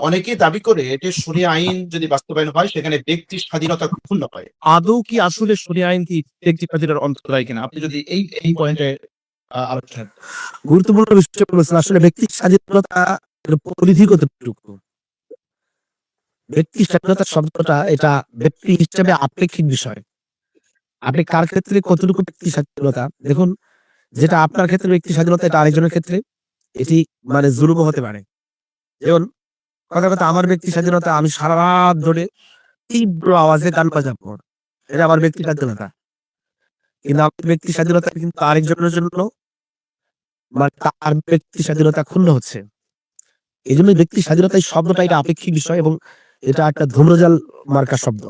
অনেকেই দাবি করে যে শরিয়া আইন যদি বাস্তবায়ন হয় সেখানে ব্যক্তির স্বাধীনতা ক্ষুণ্ণ হয়। আদৌ কি আসলে শরিয়া আইন কি ব্যক্তি স্বাধীনতার অন্তরায় কিনা? আপনি যদি এই এই পয়েন্টে আলোচনা গুরুত্বপূর্ণ বিষয় বলেছেন আসলে ব্যক্তি স্বাধীনতা পরিধি কতটুকু ব্যক্তি স্বাধীনতা শব্দটা এটা ব্যক্তি হিসেবে আপেক্ষিক বিষয়। আপনি কার ক্ষেত্রে কতটুকু ব্যক্তি স্বাধীনতা? দেখুন যেটা আপনার ক্ষেত্রে ব্যক্তি স্বাধীনতা এটা আরেকজনের ক্ষেত্রে এটি মানে জুলুম হতে পারে। যেমন কথা কথা আমার ব্যক্তি স্বাধীনতা, আমি সারা রাত ধরে তীব্র আওয়াজে গান বাজাবো। এটা আমার ব্যক্তি স্বাধীনতা। কিন্তু আমার ব্যক্তি স্বাধীনতা কিন্তু আরেকজনের জন্য মানে তার ব্যক্তি স্বাধীনতা ক্ষুণ্ণ হচ্ছে। এই জন্য ব্যক্তি স্বাধীনতা শব্দটা এটা আপেক্ষিক বিষয় এবং এটা একটা ধূম্রজাল মার্কা শব্দ।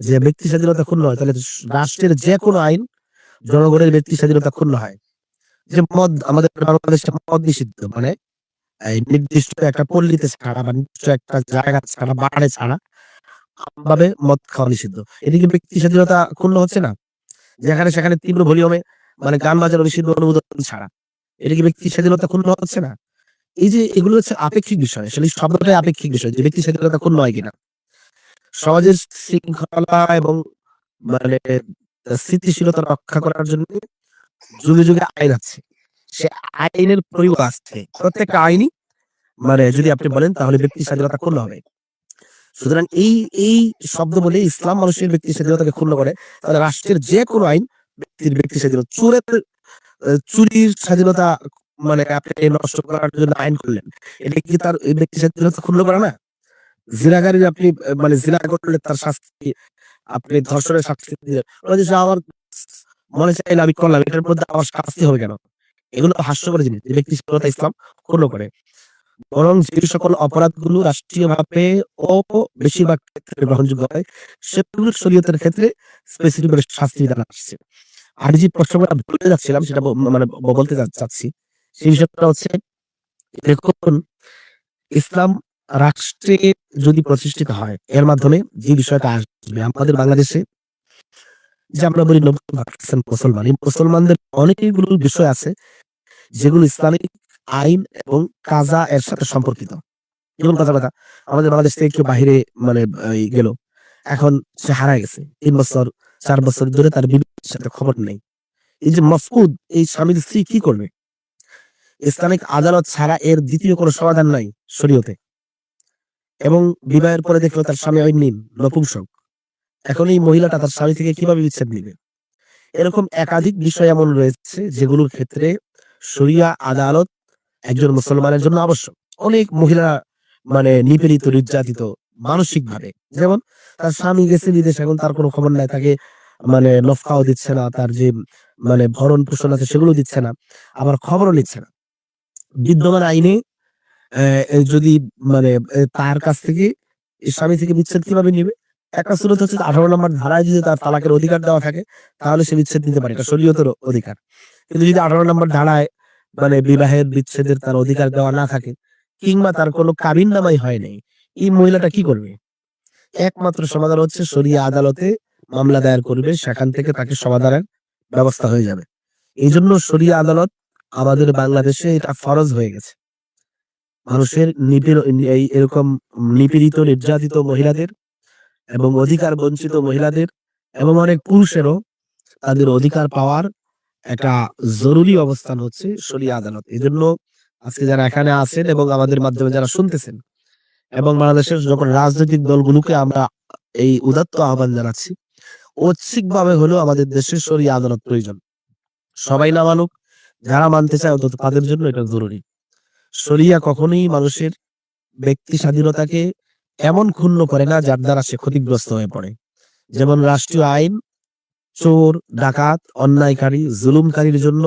যে ব্যক্তি স্বাধীনতা ক্ষুণ্ণ হয়, তাহলে রাষ্ট্রের যে কোনো আইন, জনগণের ব্যক্তি স্বাধীনতা ক্ষুণ্ণ হয়। যে মদ, আমাদের বাংলাদেশে মদ নিষিদ্ধ মানে এই নির্দিষ্ট একটা পল্লীতে ছাড়া বা নির্দিষ্ট একটা জায়গা ছাড়া, বাড়ে ছাড়া ভাবে মদ খাওয়া নিষিদ্ধ। এদিকে ব্যক্তি স্বাধীনতা ক্ষুণ্ণ হচ্ছে না, যেখানে সেখানে তীব্র ভলিউমে মানে গান বাজানো নিষিদ্ধ অনুমোদন ছাড়া। এটা কি ব্যক্তি স্বাধীনতা ক্ষুণ্ণ হচ্ছে না। এই যে এগুলো হচ্ছে আপেক্ষিক বিষয়, আসলে শব্দটাই আপেক্ষিক বিষয় যে ব্যক্তি স্বাধীনতা ক্ষুণ্ণ হয় কিনা। সমাজের শৃঙ্খলা এবং মানে স্থিতিশীলতা রক্ষা করার জন্য যুগে যুগে আইন আছে। সে আইনের প্রয়োগ আছে। প্রত্যেকটা আইনই মানে যদি আপনি বলেন তাহলে ব্যক্তি স্বাধীনতা ক্ষুণ্ণ হবে। সুতরাং এই এই শব্দ বলে ইসলাম মানুষের ব্যক্তি স্বাধীনতাকে ক্ষুণ্ণ করে, তাহলে রাষ্ট্রের যে কোনো আইন ব্যক্তির ব্যক্তি স্বাধীনতা, চোরের চুরির স্বাধীনতা মানে আপনি নষ্ট করার জন্য আইন করলেন, এটা কি তার ব্যক্তি স্বাধীনতা ক্ষুণ্ণ করে না? জিনাগারির আপনি মানে জিনা করলে তার শাস্তি, আপনি ধর্ষণের শাস্তি দিলেন। আমার মনে চাইলে আমি করলাম, এটার মধ্যে আমার শাস্তি হবে কেন? এগুলো হাস্যকর জিনিস যে ব্যক্তি স্বাধীনতা ইসলাম ক্ষুণ্ণ করে। বরং যে সকল অপরাধগুলো রাষ্ট্রীয়ভাবে ও বেশিরভাগ ক্ষেত্রে গ্রহণযোগ্য হয় সেগুলো শরীয়তের ক্ষেত্রে স্পেসিফিক শাস্তি বিধান আসছে। আর যে প্রশ্নটা বলতে যাচ্ছিলাম সেটা মানে বলতে চাচ্ছি, সেই বিষয়টা হচ্ছে, দেখুন, ইসলাম রাষ্ট্রে যদি প্রতিষ্ঠিত হয়, এর মাধ্যমে যে বিষয়টা আসবে, আমাদের বাংলাদেশে যে আমরা বলি মুসলমান। এই মুসলমানদের অনেকগুলো বিষয় আছে যেগুলো ইসলামিক আইন এবং কাজা এর সাথে সম্পর্কিত। যেমন কথা কথা, আমাদের বাংলাদেশ থেকে কেউ বাহিরে মানে গেল, এখন সে হারা গেছে। তিন বছর, চার বছর ধরে তার বিবির সাথে খবর নেই। এই যে মফকুদ এই স্বামীর স্ত্রী কি করবে? ইসলামিক আদালত ছাড়া এর দ্বিতীয় কোনো সমাধান নাই শরীয়তে। এবং বিবাহের পরে দেখল তার স্বামী অন্যীন নপুংসক। এখন এই মহিলাটা তার স্বামী থেকে কীভাবে বিচ্ছেদ নিবে? এরকম একাধিক বিষয় এমন রয়েছে যেগুলোর ক্ষেত্রে শরিয়া, আদালত, একজন মুসলমানের জন্য আবশ্যক। অনেক মহিলা মানে নিপীড়িত, নির্যাতিত মানসিক ভাবে যেমন তার স্বামী গেছে বিদেশ, এখন তার কোনো খবর নাই, তাকে মানে নফকাও দিচ্ছে না, তার যে মানে ভরণ পোষণ আছে সেগুলো দিচ্ছে না, আবার খবরও নিচ্ছে না। বিদ্যমান আইনে যদি মানে তার কাছ থেকে স্বামী থেকে বিচ্ছেদ কীভাবে নিবে? একটা সুরত হচ্ছে আঠারো নম্বর ধারায় যদি তার তালাকের অধিকার দেওয়া থাকে, তাহলে সে বিচ্ছেদ নিতে পারে। শরীয়তের অধিকার। কিন্তু যদি আঠারো নম্বর ধারায় মানে বিবাহের বিচ্ছেদের তার অধিকার দেওয়া না থাকে, কিংবা তার কোনো কাবিন নামাই হয় নাই, এই মহিলাটা কি করবে? একমাত্র সমাধান হচ্ছে শরিয়া আদালতে মামলা দায়ের করবে, সেখান থেকে তাকে সমাধানের ব্যবস্থা হয়ে যাবে। এই জন্য শরিয়া আদালত আমাদের বাংলাদেশে এটা ফরজ হয়ে গেছে। মানুষের নিপীড় এরকম নিপীড়িত, নির্যাতিত মহিলাদের এবং অধিকার বঞ্চিত মহিলাদের এবং অনেক পুরুষেরও তাদের অধিকার পাওয়ার একটা জরুরি অবস্থান হচ্ছে শরিয়া আদালত। এই জন্য আজকে যারা এখানে আছেন এবং আমাদের মাধ্যমে যারা শুনতেছেন এবং বাংলাদেশের যখন রাজনৈতিক দলগুলোকে আমরা এই উদাত্ত আহ্বান জানাচ্ছি ঐচ্ছিক ভাবে হলেও আমাদের দেশের শরিয়া আদালত প্রয়োজন। সবাই না মানুক, যারা মানতে চায় অন্তত তাদের জন্য এটা জরুরি। শরিয়া কখনোই মানুষের ব্যক্তি স্বাধীনতাকে এমন ক্ষুণ্ণ করে না যার দ্বারা সে ক্ষতিগ্রস্ত হয়ে পড়ে। যেমন রাষ্ট্রীয় আইন, চোর, ডাকাত, অন্যায়কারী, জুলুমকারীর জন্য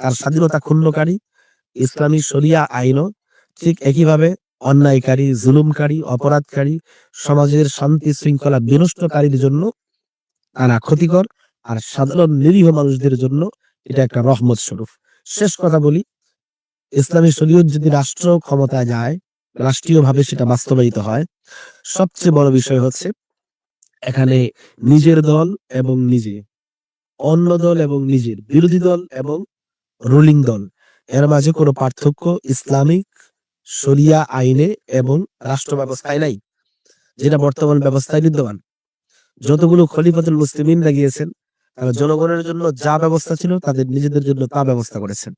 তার স্বাধীনতা ক্ষুণ্ণকারী, ইসলামী শরিয়া আইনও ঠিক একইভাবে অন্যায়কারী, জুলুমকারী, অপরাধকারী, সমাজের শান্তি শৃঙ্খলা বিনষ্টকারীর জন্য তারা ক্ষতিকর আর সাধারণ নিরীহ মানুষদের জন্য এটা একটা রহমত স্বরূপ। শেষ কথা বলি, ইসলামী শরীয়ত যদি রাষ্ট্র ক্ষমতায় যায় রাষ্ট্রীয়ভাবে সেটা বাস্তবায়িত হয়। সবচেয়ে বড় বিষয় হচ্ছে, এখানে নিজের দল এবং নিজে, অন্য দল এবং নিজের বিরোধী দল এবং রুলিং দল। এর মাঝে কোনো পার্থক্য ইসলামিক, শরিয়া আইনে এবং রাষ্ট্র ব্যবস্থায় নাই, যেটা বর্তমান ব্যবস্থায় বিদ্যমান। যতগুলো খলিফাতুল মুসলিমিনরা গিয়েছেন, তারা জনগণের জন্য যা ব্যবস্থা ছিল, তাদের নিজেদের জন্য তা ব্যবস্থা করেছেন।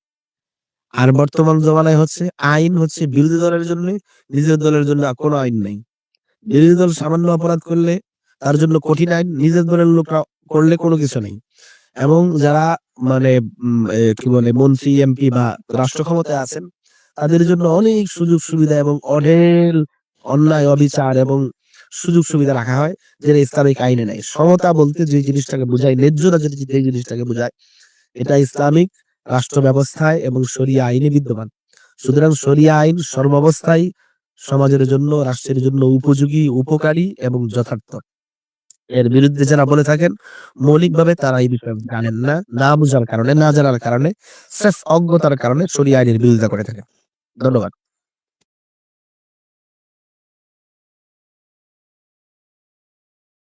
আর বর্তমান জমানায় হচ্ছে আইন হচ্ছে বিরোধী দলের জন্য, নিজের দলের জন্য কোনো আইন নাই। বিরোধী দল সামান্য অপরাধ করলে তার জন্য কঠিন আইন, নিজের দলের লোকরা করলে কোনো কিছু নেই। এবং যারা মানে কি বলে, মন্ত্রী, এমপি বা রাষ্ট্র ক্ষমতায় আছেন, তাদের জন্য অনেক সুযোগ সুবিধা এবং অঢেল অন্যায়, অবিচার এবং সুযোগ সুবিধা রাখা হয়, যেটা ইসলামিক আইনে নাই। সমতা বলতে যে জিনিসটাকে বোঝায়, ন্যায্যতা যদি যে জিনিসটাকে বোঝায়, এটা ইসলামিক রাষ্ট্র ব্যবস্থায় এবং সরিয়া আইনে বিদ্যমান। সুতরাং সরিয়া আইন সর্বাবস্থায়, সমাজের জন্য, রাষ্ট্রের জন্য উপযোগী, উপকারী এবং যথার্থ। এর বিরুদ্ধে যারা বলে থাকেন, মৌলিকভাবে তারা এই বিষয়ে জানেন না না বোঝার কারণে, না জানার কারণে শেষ অজ্ঞতার কারণে সরিয়া আইনের বিরোধিতা করে থাকে ধন্যবাদ।